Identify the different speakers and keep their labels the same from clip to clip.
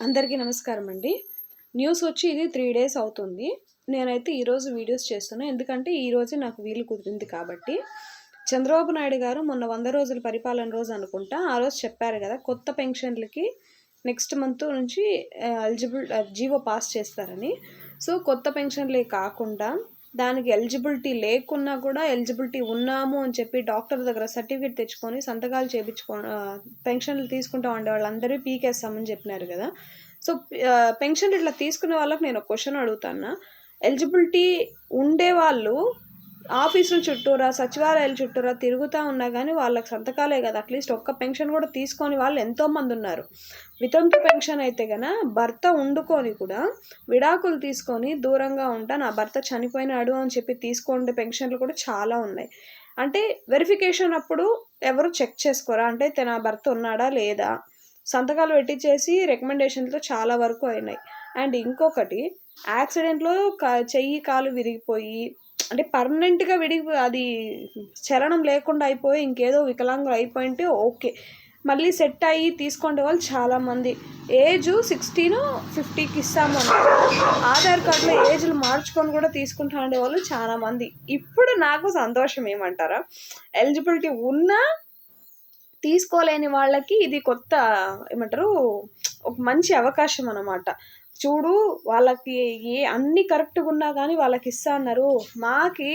Speaker 1: అందరికీ నమస్కారం అండి న్యూస్ వచ్చి ఇది త్రీ డేస్ అవుతుంది. నేనైతే ఈరోజు వీడియోస్ చేస్తున్నాను ఎందుకంటే ఈరోజే నాకు వీలు కుదిరింది కాబట్టి. చంద్రబాబు నాయుడు గారు మొన్న వంద రోజుల పరిపాలన రోజు అనుకుంటా ఆ రోజు చెప్పారు కదా కొత్త పెన్షన్లకి నెక్స్ట్ మంత్ నుంచి ఎలిజిబుల్ జీవో పాస్ చేస్తారని. సో కొత్త పెన్షన్లే కాకుండా దానికి ఎలిజిబిలిటీ లేకున్నా కూడా ఎలిజిబిలిటీ ఉన్నాము అని చెప్పి డాక్టర్ దగ్గర సర్టిఫికేట్ తెచ్చుకొని సంతకాలు చేయించుకో పెన్షన్లు తీసుకుంటా ఉండే వాళ్ళందరూ పీకేస్తామని చెప్పినారు కదా. సో పెన్షన్ ఇట్లా తీసుకునే వాళ్ళకి నేను ఒక క్వశ్చన్ అడుగుతాను ఎలిజిబిలిటీ ఉండే వాళ్ళు ఆఫీసుల చుట్టూరా సచివాలయాల చుట్టూరా తిరుగుతూ ఉన్నా కానీ వాళ్ళకి సంతకాలే కదా. అట్లీస్ట్ ఒక్క పెన్షన్ కూడా తీసుకొని వాళ్ళు ఎంతోమంది ఉన్నారు. వితంతు పెన్షన్ అయితే గన భర్త వండుకొని కూడా విడాకులు తీసుకొని దూరంగా ఉంటా నా భర్త చనిపోయినాడు అని చెప్పి తీసుకోండి పెన్షన్లు కూడా చాలా ఉన్నాయి. అంటే వెరిఫికేషన్ అప్పుడు ఎవరు చెక్ చేసుకోరా? అంటే తన భర్త ఉన్నాడా లేదా? సంతకాలు పెట్టించేసి రికమెండేషన్తో చాలా వరకు అయినాయి. అండ్ ఇంకొకటి యాక్సిడెంట్లో కా చెయ్యి కాలు విరిగిపోయి అంటే పర్మనెంట్గా విడి అది చలనం లేకుండా అయిపోయి ఇంకేదో వికలాంగులు అయిపోయింటే ఓకే. మళ్ళీ సెట్ అయ్యి తీసుకునే వాళ్ళు చాలామంది. ఏజ్ సిక్స్టీన్ ఫిఫ్టీకి ఇస్తాము. ఆధార్ కార్డులో ఏజ్లు మార్చుకొని కూడా తీసుకుంటా ఉండేవాళ్ళు చాలామంది. ఇప్పుడు నాకు సంతోషం ఏమంటారా? ఎలిజిబిలిటీ ఉన్నా తీసుకోలేని వాళ్ళకి ఇది కొత్త ఏమంటారు ఒక మంచి అవకాశం అన్నమాట. చూడు వాళ్ళకి ఏ అన్ని కరెక్ట్గా ఉన్నా కానీ వాళ్ళకి ఇస్తా అన్నారు. మాకి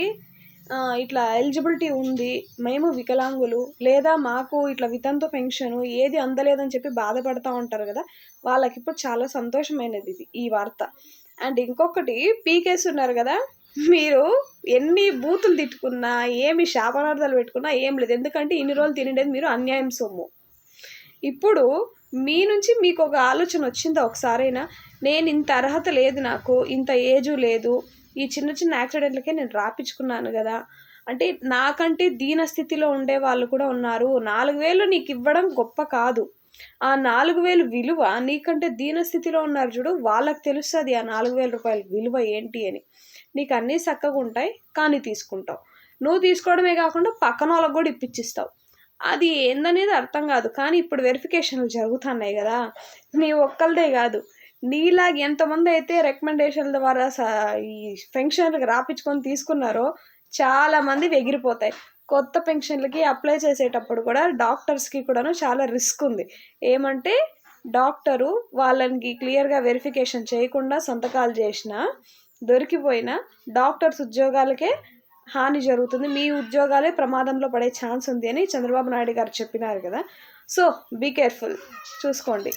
Speaker 1: ఇట్లా ఎలిజిబిలిటీ ఉంది మేము వికలాంగులు లేదా మాకు ఇట్లా వితంతు పెన్షన్ ఏది అందలేదని చెప్పి బాధపడుతూ ఉంటారు కదా వాళ్ళకి ఇప్పుడు చాలా సంతోషమైనది ఇది ఈ వార్త. అండ్ ఇంకొకటి పీకేస్ ఉన్నారు కదా మీరు ఎన్ని బూతులు తిట్టుకున్నా ఏమి శాపనార్థాలు పెట్టుకున్నా ఏం లేదు. ఎందుకంటే ఇన్ని రోజులు తినేది మీరు అన్యాయం సొమ్ము. ఇప్పుడు మీ నుంచి మీకు ఒక ఆలోచన వచ్చిందా ఒకసారైనా? నేను ఇంత అర్హత లేదు నాకు ఇంత ఏజు లేదు ఈ చిన్న చిన్న యాక్సిడెంట్లకే నేను రాపించుకున్నాను కదా. అంటే నాకంటే దీన స్థితిలో ఉండే వాళ్ళు కూడా ఉన్నారు. నాలుగు వేలు నీకు ఇవ్వడం గొప్ప కాదు. ఆ నాలుగు వేలు విలువ నీకంటే దీన స్థితిలో ఉన్నారు చూడు. వాళ్ళకి తెలుస్తుంది ఆ నాలుగు వేల రూపాయల విలువ ఏంటి అని. నీకు అన్నీ చక్కగా ఉంటాయి కానీ తీసుకుంటావు. నువ్వు తీసుకోవడమే కాకుండా పక్కన వాళ్ళకి కూడా ఇప్పించిస్తావు అది ఏందనేది అర్థం కాదు కానీ ఇప్పుడు వెరిఫికేషన్లు జరుగుతున్నాయి కదా. నీ ఒక్కరిదే కాదు. నీలాగా ఎంతమంది అయితే రికమెండేషన్ల ద్వారా ఈ పెన్షన్లకు రాపించుకొని తీసుకున్నారో చాలామంది ఎగిరిపోతాయి కొత్త పెన్షన్లకి అప్లై చేసేటప్పుడు కూడా డాక్టర్స్కి కూడాను చాలా రిస్క్ ఉంది. ఏమంటే డాక్టరు వాళ్ళకి క్లియర్గా వెరిఫికేషన్ చేయకుండా సంతకాలు చేసిన దొరికిపోయిన డాక్టర్స్ ఉద్యోగాలకే హాని జరుగుతుంది. మీ ఉద్యోగాలే ప్రమాదంలో పడే ఛాన్స్ ఉంది అని చంద్రబాబు నాయుడు గారు చెప్పినారు కదా. సో బీ కేర్ఫుల్ చూసుకోండి.